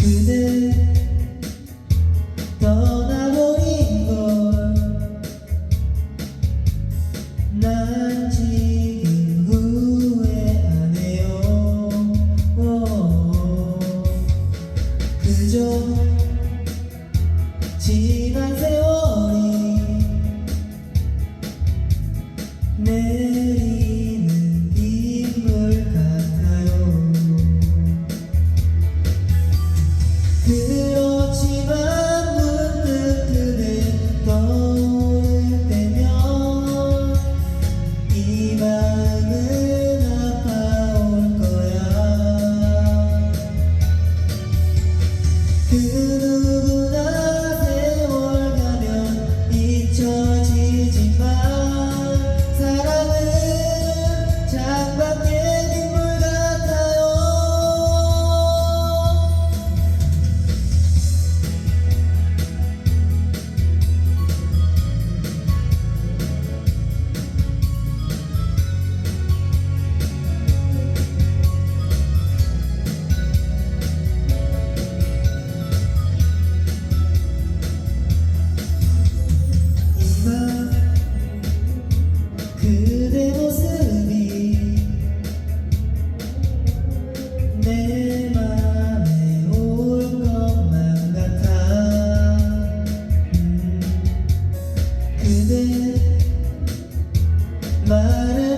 Could it Yeah. 그대 모습이 내 맘에 올 것만 같아. 음, 말을